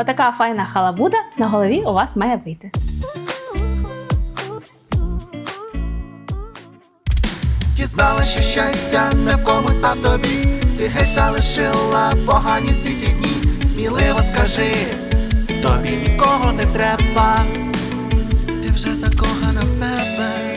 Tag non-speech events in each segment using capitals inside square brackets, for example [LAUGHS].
Отака файна халабуда на голові у вас має вийти. Дізнала, що щастя не в комусь, а в тобі. Ти геть залишила погані всі ті дні. Сміливо скажи, тобі нікого не треба. Ти вже закохана в себе.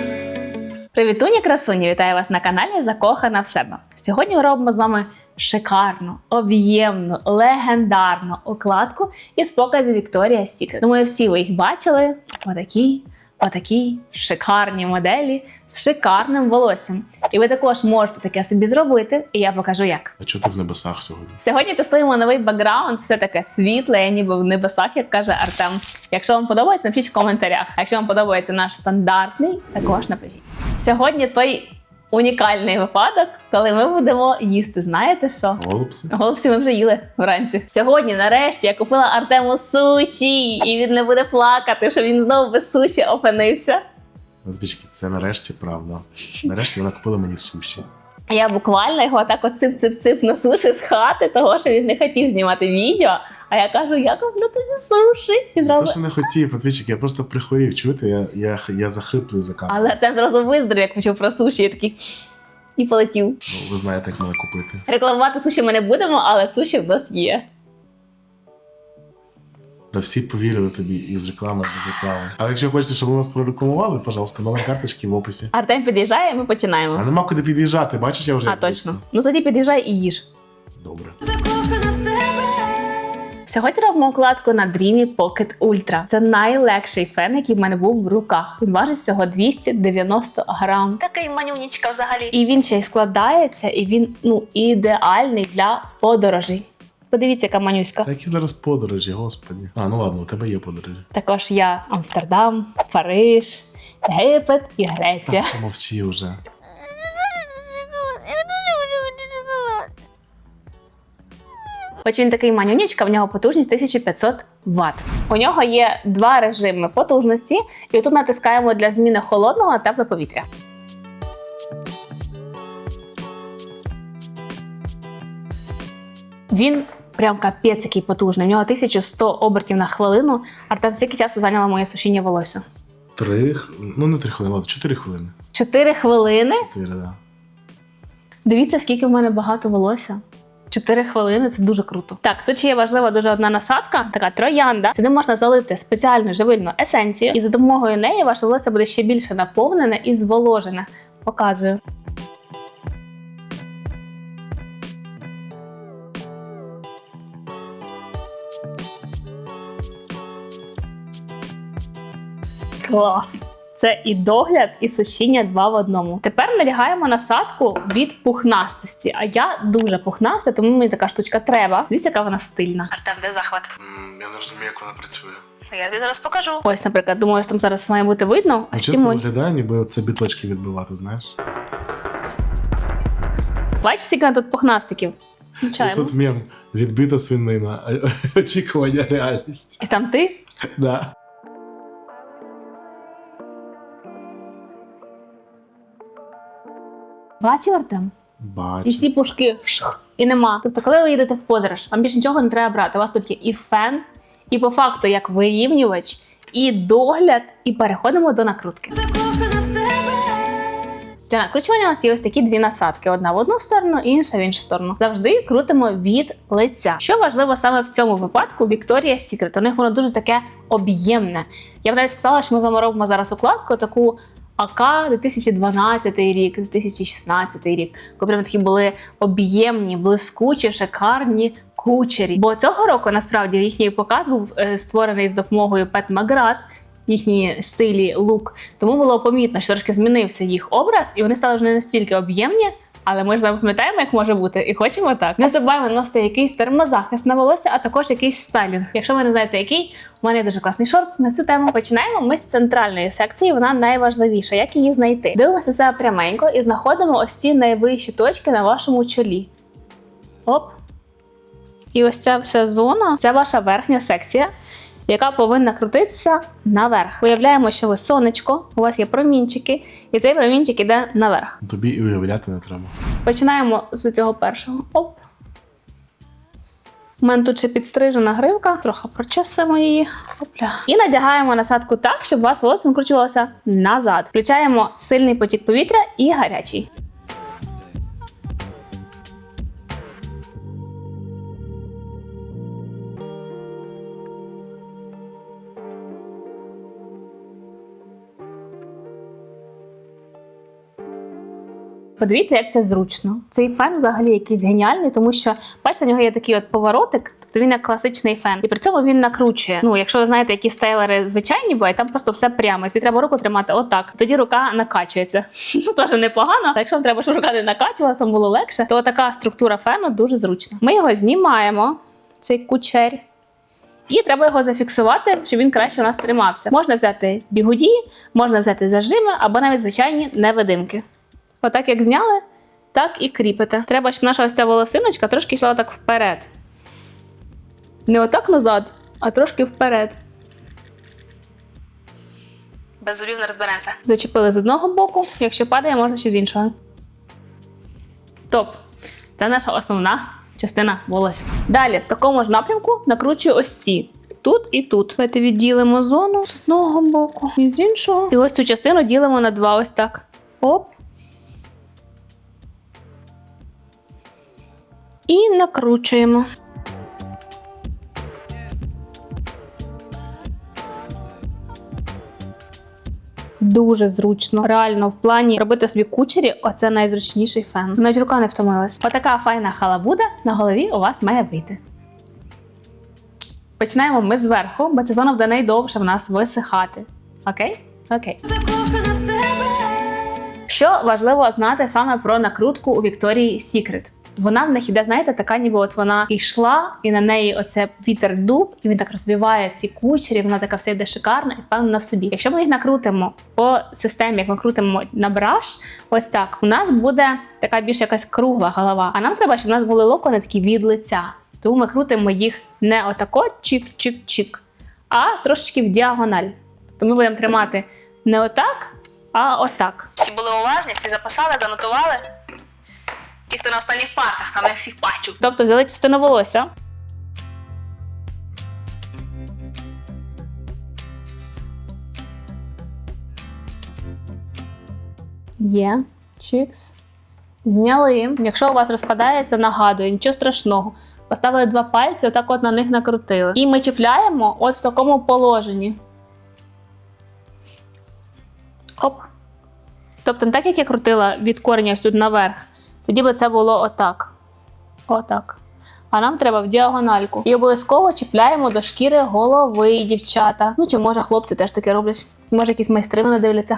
Привітуні, красуні! Вітаю вас на каналі Закохана в себе. Сьогодні ми робимо з вами шикарну, об'ємну, легендарну укладку із показів Victoria's Secret. Думаю, всі ви їх бачили. Отакі, отакі шикарні моделі з шикарним волоссям. І ви також можете таке собі зробити, і я покажу як. А чого ти в небесах сьогодні? Сьогодні тестуємо новий бекграунд, все таке світле, я ніби в небесах, як каже Артем. Якщо вам подобається, напишіть в коментарях. А якщо вам подобається наш стандартний, також напишіть. Сьогодні той унікальний випадок, коли ми будемо їсти. Знаєте що? Голубці? Голубці ми вже їли вранці. Сьогодні, нарешті, я купила Артему суші, і він не буде плакати, що він знову без суші опинився. Це нарешті правда. Нарешті вона купила мені суші. Я буквально його так от цип-цип-цип на суші з хати, того що він не хотів знімати відео. А я кажу, як вам на тобі суші. І Я зразу... просто не хотів, Подвічик, я просто прихворів. Чуєте, я, я, я захриплий за камеру. Але Артем зразу виздорів, як почув про суші, я такий і полетів. Ну, ви знаєте, як мене купити. Рекламувати суші ми не будемо, але суші в нас є. Та всі повірили тобі і з реклами, і з реклами. А якщо хочете, щоб ми вас прорекламували, пожалуйста, номер карточки в описі. Артем під'їжджає, і ми А нема куди під'їжджати, бачиш, я вже. А точно. Ну тоді під'їжджай і їж. Добре. Сьогодні робимо укладку на Dreamy Pocket Ultra. Це найлегший фен, який в мене був в руках. Він важить всього 290 грам. Такий манюнічка взагалі. І він ще й складається, і він ну ідеальний для подорожей. Подивіться, яка манюська. Та які зараз подорожі, господі. А, ну ладно, у тебе є подорожі. Також я Амстердам, Париж, Єгипет і Греція. Так, мовчи вже. Хоч він такий манюнічка, в нього потужність 1500 Вт. У нього є два режими потужності, і тут натискаємо для зміни холодного тепле повітря. Він прям капець який потужний. У нього 1100 обертів на хвилину. Артем, скільки часу зайняло моє сушіння волосся? Три, ну не три хвилини, ладно, чотири хвилини. 4 хвилини. Чотири, да. Дивіться, скільки в мене багато волосся. 4 хвилини це дуже круто. Так, тут ще є важлива дуже одна насадка, така троянда. Сюди можна залити спеціальну живильну есенцію, і за допомогою неї ваше волосся буде ще більше наповнене і зволожене. Показую. Клас! Це і догляд, і сушіння два в одному. Тепер налягаємо насадку від пухнастості. А я дуже пухнаста, тому мені така штучка треба. Дивіться, яка вона стильна. Артем, де захват? Я не розумію, як вона працює. Я тобі зараз покажу. Ось, наприклад, думаю, що там зараз має бути видно. Ну, Ось ці чесно мої. виглядає, ніби це біточки відбивати, знаєш? Бачиш, скільки тут пухнастиків? І Включаємо. тут мем відбита свинина, а- [LAUGHS] очікування реальність. І там ти. Да. Бачив Артем? Бачу. І всі пушки шх, і нема. Тобто, коли ви їдете в подорож, вам більше нічого не треба брати. У вас тут є і фен, і по факту як вирівнювач, і догляд, і переходимо до накрутки. Для накручування у нас є ось такі дві насадки: одна в одну сторону, інша в іншу сторону. Завжди крутимо від лиця. Що важливо саме в цьому випадку, Victoria's Secret, у них воно дуже таке об'ємне. Я б навіть сказала, що ми з вами робимо зараз укладку таку. АК 2012 рік, 2016 рік, коли прям такі були об'ємні, блискучі, шикарні кучері. Бо цього року насправді їхній показ був е, створений з допомогою Пет Маград, їхні стилі лук. Тому було помітно, що трошки змінився їх образ, і вони стали вже не настільки об'ємні. Але ми ж з вами пам'ятаємо, як може бути, і хочемо так. Не забуваємо носити якийсь термозахист на волосся, а також якийсь стайлінг. Якщо ви не знаєте, який, у мене є дуже класний шорт на цю тему. Починаємо ми з центральної секції, вона найважливіша. Як її знайти? Дивимося себе пряменько і знаходимо ось ці найвищі точки на вашому чолі. Оп. І ось ця вся зона це ваша верхня секція, яка повинна крутитися наверх. Уявляємо, що ви сонечко, у вас є промінчики, і цей промінчик іде наверх. Тобі і уявляти не треба. Починаємо з цього першого. Оп. У мене тут ще підстрижена гривка, трохи прочесуємо її. Опля. І надягаємо насадку так, щоб у вас волосся накручувалося назад. Включаємо сильний потік повітря і гарячий. Подивіться, як це зручно. Цей фен взагалі якийсь геніальний, тому що бачите, у нього є такий от поворотик, тобто він як класичний фен. І при цьому він накручує. Ну, якщо ви знаєте, які стейлери звичайні бувають, там просто все прямо. Тобі треба руку тримати отак. Тоді рука накачується. [LAUGHS] Ну теж непогано. Але якщо вам треба, щоб рука не накачувалася, було легше, то така структура фену дуже зручна. Ми його знімаємо, цей кучер. І треба його зафіксувати, щоб він краще у нас тримався. Можна взяти бігуді, можна взяти зажими або навіть звичайні невидимки. Отак як зняли, так і кріпите. Треба, щоб наша ось ця волосиночка трошки йшла так вперед. Не отак назад, а трошки вперед. Без зубів не розберемося. Зачепили з одного боку, якщо падає, можна ще з іншого. Топ. Це наша основна частина волосся. Далі, в такому ж напрямку накручую ось ці. Тут і тут. Давайте відділимо зону з одного боку і з іншого. І ось цю частину ділимо на два. Ось так. Оп. І накручуємо. Дуже зручно. Реально, в плані робити собі кучері, оце найзручніший фен. Навіть рука не втомилась. Отака файна халабуда на голові у вас має вийти. Починаємо ми зверху, бо ця зона буде найдовше в нас висихати. Окей? Окей. закохана в себе. Що важливо знати саме про накрутку у Вікторії Secret? Вона в них іде, знаєте, така, ніби от вона йшла, і на неї оце вітер дув, і він так розвиває ці кучері, вона така все йде шикарна і впевнена в собі. Якщо ми їх накрутимо по системі, як ми крутимо на браш, ось так, у нас буде така більш якась кругла голова. А нам треба, щоб у нас були локони такі від лиця. Тому ми крутимо їх не отако чик-чик-чик, а трошечки в діагональ. Тобто ми будемо тримати не отак, а отак. Всі були уважні, всі записали, занотували. Хто на останніх партах, там я всіх бачу. Тобто взяли частину волосся. Є. Чикс. Зняли. Якщо у вас розпадається, нагадую, нічого страшного. Поставили два пальці, отак от на них накрутили. І ми чіпляємо ось в такому положенні. Оп. Тобто, не так як я крутила від кореня тут наверх, тоді би це було отак. Отак. А нам треба в діагональку. І обов'язково чіпляємо до шкіри голови, дівчата. Ну чи може хлопці теж таке роблять. Може, якісь майстри мене дивляться.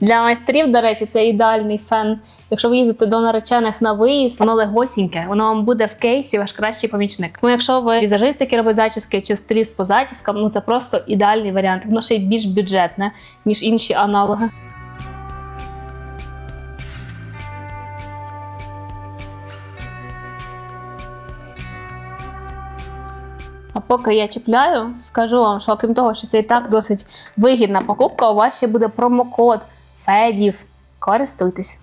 Для майстрів, до речі, це ідеальний фен. Якщо ви їздите до наречених на виїзд, воно легосіньке, воно вам буде в кейсі ваш кращий помічник. Тому якщо ви візажист, який робить зачіски чи стиліст по зачіскам, ну це просто ідеальний варіант. Воно ще й більш бюджетне, ніж інші аналоги. Поки я чіпляю, скажу вам, що окрім того, що це і так досить вигідна покупка, у вас ще буде промокод Федів. Користуйтесь.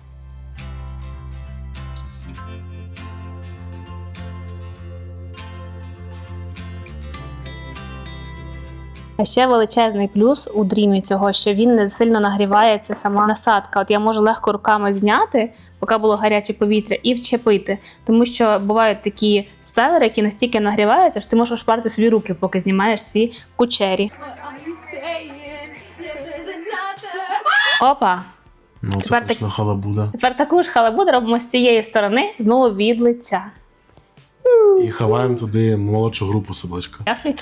А ще величезний плюс у дрімі цього, що він не сильно нагрівається сама насадка. От я можу легко руками зняти, поки було гаряче повітря, і вчепити. Тому що бувають такі стайлери, які настільки нагріваються, що ти можеш шпарити собі руки, поки знімаєш ці кучері. Опа! Ну, це Тепер точно халабуда. Тепер таку ж халабуду робимо з цієї сторони, знову від лиця. І ховаємо туди молодшу групу собачка. Ясний?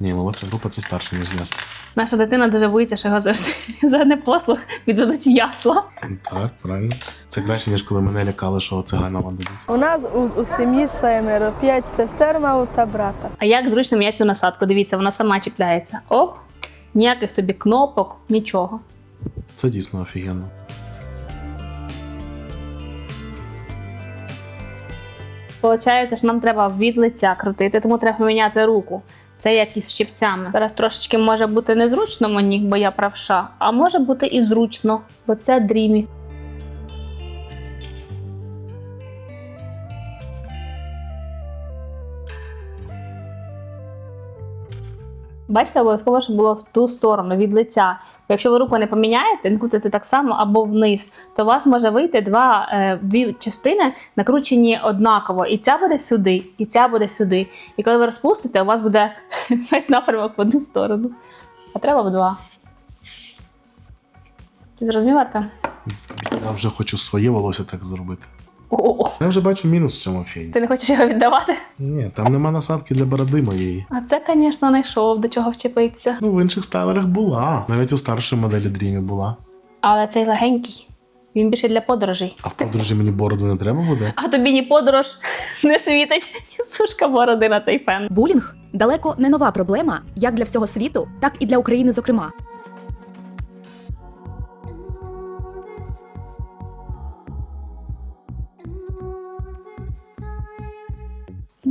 Ні, молодша група це старша, ніж ясно. Наша дитина дуже боїться, що його завжди за [LAUGHS] непослух відведуть в ясла. Так, правильно. Це краще, ніж коли мене лякали, що цигана вам дадуть. У нас у, у сім'ї семеро, п'ять сестер, мав та брата. А як зручно м'яти цю насадку? Дивіться, вона сама чіпляється. Оп, ніяких тобі кнопок, нічого. Це дійсно офігенно. Получається, що нам треба від лиця крутити, тому треба поміняти руку. Це як із щипцями. Зараз трошечки може бути незручно мені, бо я правша, а може бути і зручно, бо це дрімі. Бачите, обов'язково, щоб було в ту сторону від лиця. Якщо ви руку не поміняєте, не крутите так само або вниз, то у вас може вийти два, е, дві частини накручені однаково. І ця буде сюди, і ця буде сюди. І коли ви розпустите, у вас буде [LAUGHS] весь напрямок в одну сторону. А треба в два. Ти зрозумів, Арта? Я вже хочу своє волосся так зробити. О, Я вже бачу мінус в цьому фені. ти не хочеш його віддавати? Ні, там нема насадки для бороди моєї. А це, звісно, не йшов до чого вчепитися. Ну, в інших стайлерах була. Навіть у старшої моделі Дрімі була. Але цей легенький. Він більше для подорожей. А в подружі мені бороду не треба буде. А тобі ні подорож не світить, ні сушка бороди на цей фен. Булінг далеко не нова проблема як для всього світу, так і для України, зокрема.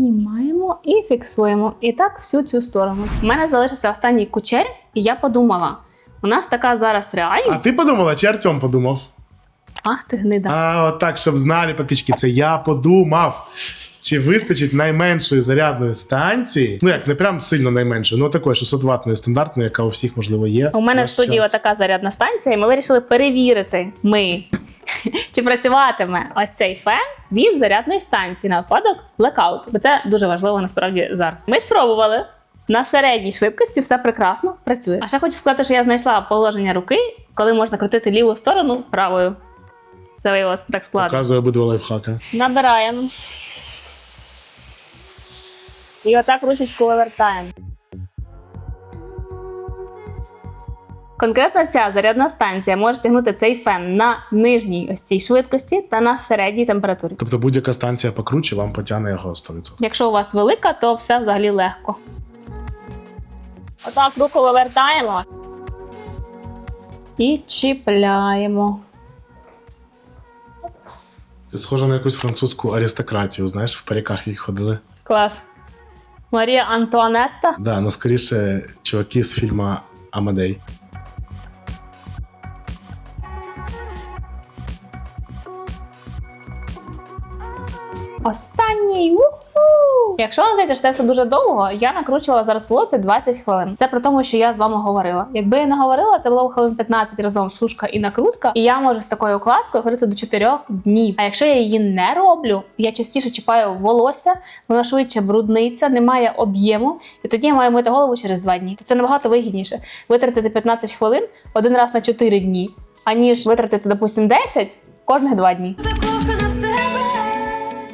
Знімаємо і фіксуємо. І так всю цю сторону. У мене залишився останній кучер, і я подумала: у нас така зараз реальність. А ти подумала, чи Артем подумав? Ах, ти гнида. А от так, щоб знали підписчики, це я подумав. Чи вистачить найменшої зарядної станції? Ну як не прям сильно найменшої, ну такої 600 ваттної стандартної, яка у всіх можливо є. У мене в студії така зарядна станція, і ми вирішили перевірити ми, [LAUGHS] чи працюватиме ось цей фен від зарядної станції на випадок блекауту. Бо це дуже важливо насправді зараз. Ми спробували. На середній швидкості все прекрасно працює. А ще хочу сказати, що я знайшла положення руки, коли можна крутити ліву сторону правою. Це виявилося так складно. Показує обидва лайфхака. Набираємо. І отак ручечку вивертаємо. Конкретно ця зарядна станція може тягнути цей фен на нижній ось цій швидкості та на середній температурі. Тобто будь-яка станція покруче вам потягне його 100%. Якщо у вас велика, то все взагалі легко. Отак руку вивертаємо і чіпляємо. Ти схожа на якусь французьку аристократію, знаєш, в паріках їх ходили. Клас. Марія Антуанетта. Да, ну скоріше, чуваки з фільму Амадей. Останній уху! Якщо вам здається, що це все дуже довго, я накручувала зараз волосся 20 хвилин. Це при тому, що я з вами говорила. Якби я не говорила, це було б хвилин 15 разом сушка і накрутка, і я можу з такою укладкою ходити до 4 днів. А якщо я її не роблю, я частіше чіпаю волосся, воно швидше брудниться, немає об'єму, і тоді я маю мити голову через 2 дні. Це набагато вигідніше витратити 15 хвилин один раз на 4 дні, аніж витратити, допустим, 10 кожних 2 дні. Закохана в себе.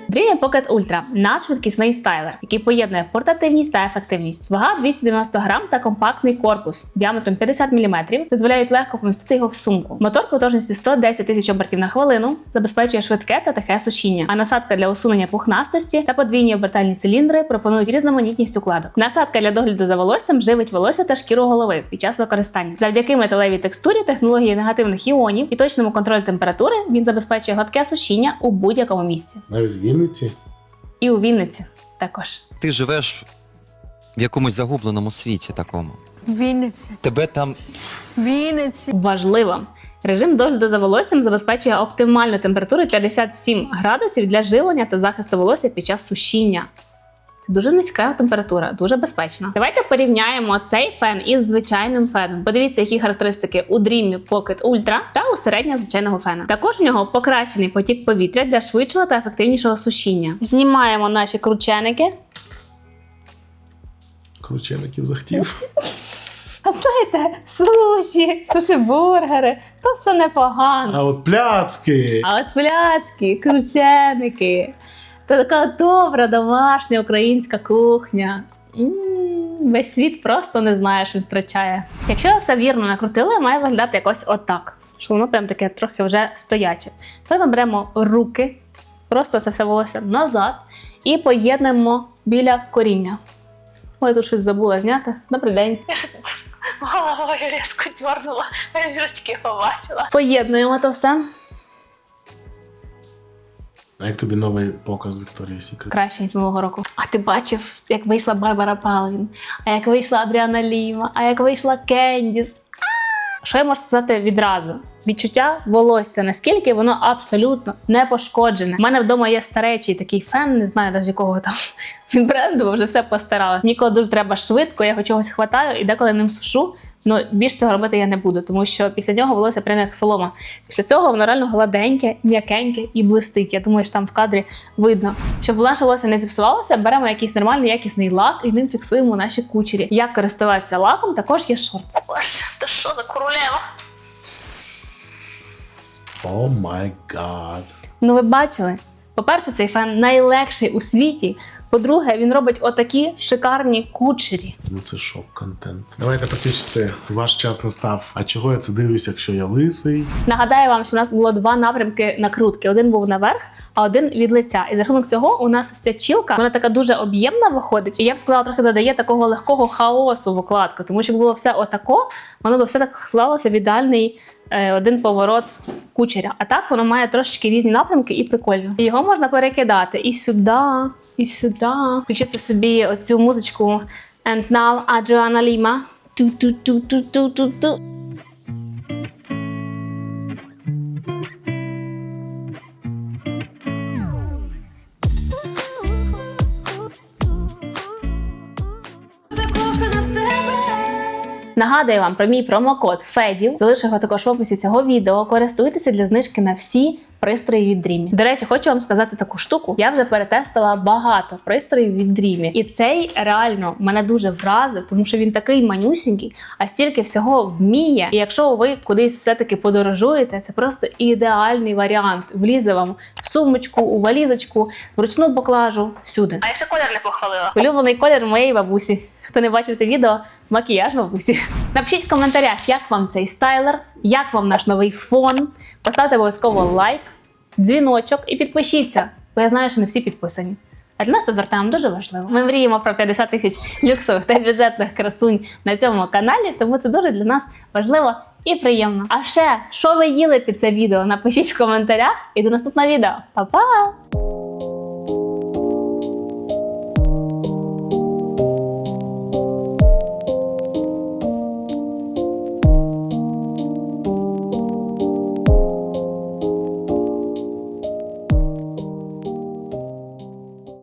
Dreamy Pocket Ultra – надшвидкісний стайлер, який поєднує портативність та ефективність. Вага 290 грам та компактний корпус діаметром 50 мм дозволяють легко помістити його в сумку. Мотор потужністю 110 тисяч обертів на хвилину забезпечує швидке та тихе сушіння. А насадка для усунення пухнастості та подвійні обертальні циліндри пропонують різноманітність укладок. Насадка для догляду за волоссям живить волосся та шкіру голови під час використання. Завдяки металевій текстурі, технології негативних іонів і точному контролю температури він забезпечує гладке сушіння у будь-якому місці. Навіть в Вінниці. І у Вінниці також. Ти живеш в якомусь загубленому світі такому. Вінниці. Тебе там Вінниці. Важливо. Режим догляду за волоссям забезпечує оптимальну температуру 57 градусів для живлення та захисту волосся під час сушіння. Це дуже низька температура, дуже безпечна. Давайте порівняємо цей фен із звичайним феном. Подивіться, які характеристики у Dreamy Pocket Ultra та у середнього звичайного фена. Також у нього покращений потік повітря для швидшого та ефективнішого сушіння. Знімаємо наші крученики. Кручеників захотів. [LAUGHS] А знаєте, суші, суші-бургери, то все непогано. А от пляцки. А от пляцки, крученики. Та така добра домашня українська кухня. М, Весь світ просто не знає, що втрачає. Якщо все вірно накрутили, має виглядати якось отак. Що воно прям таке трохи вже стояче. Тепер ми беремо руки, просто це все волосся назад і поєднуємо біля коріння. Ой, тут щось забула зняти. Добрий день. [LAUGHS] Головою різко дьорнула, зірочки побачила. Поєднуємо то все. А як тобі новий показ Вікторії Сікрет? краще, ніж минулого року. А ти бачив, як вийшла Барбара Палвін, а як вийшла Адріана Ліма, а як вийшла Кендіс. Що я можу сказати відразу? відчуття волосся, наскільки воно абсолютно не пошкоджене. У мене вдома є старечий такий фен, не знаю навіть якого там [LAUGHS] бренду, бо вже все постаралась. Ніколи дуже треба швидко, я його чогось хватаю і деколи ним сушу. Ну більш цього робити я не буду, тому що після нього волосся прямо як солома. Після цього воно реально гладеньке, м'якеньке і блистить. Я думаю, що там в кадрі видно. Щоб наше волосся не зіпсувалося, беремо якийсь нормальний якісний лак і ним фіксуємо наші кучері. Як користуватися лаком, також є шорт. Боже, та що за королева? О май гад. Ну, ви бачили? По-перше, цей фен найлегший у світі. По-друге, він робить отакі шикарні кучері. Ну це шок контент. Давайте підписчиці, ваш час настав. А чого я це дивлюсь, якщо я лисий? Нагадаю вам, що в нас було два напрямки накрутки: один був наверх, а один від лиця. І за рахунок цього у нас ця чілка, вона така дуже об'ємна виходить. І я б сказала, трохи додає такого легкого хаосу в укладку, тому що було все отако, воно би все так склалося в ідеальний е, один поворот кучеря. А так воно має трошечки різні напрямки і прикольно. Його можна перекидати і сюди, і сюди. Включити собі оцю музичку And now Adriana Lima. Ту-ту-ту-ту-ту-ту-ту. Нагадую вам про мій промокод FEDIL. Залишу його також в описі цього відео. Користуйтеся для знижки на всі пристрої від Dreamy. До речі, хочу вам сказати таку штуку. Я вже перетестила багато пристроїв від Dreamy. І цей реально мене дуже вразив, тому що він такий манюсінький, а стільки всього вміє. І якщо ви кудись все-таки подорожуєте, це просто ідеальний варіант. Влізе вам в сумочку, у валізочку, в ручну поклажу, всюди. А я ще колір не похвалила. Улюблений колір моєї бабусі. Хто не бачив те відео, макіяж бабусі. Напишіть в коментарях, як вам цей стайлер, як вам наш новий фон. Поставте обов'язково лайк, дзвіночок і підпишіться, бо я знаю, що не всі підписані. А для нас це з дуже важливо. Ми мріємо про 50 тисяч люксових та бюджетних красунь на цьому каналі, тому це дуже для нас важливо і приємно. А ще, що ви їли під це відео? Напишіть в коментарях і до наступного відео. Па-па!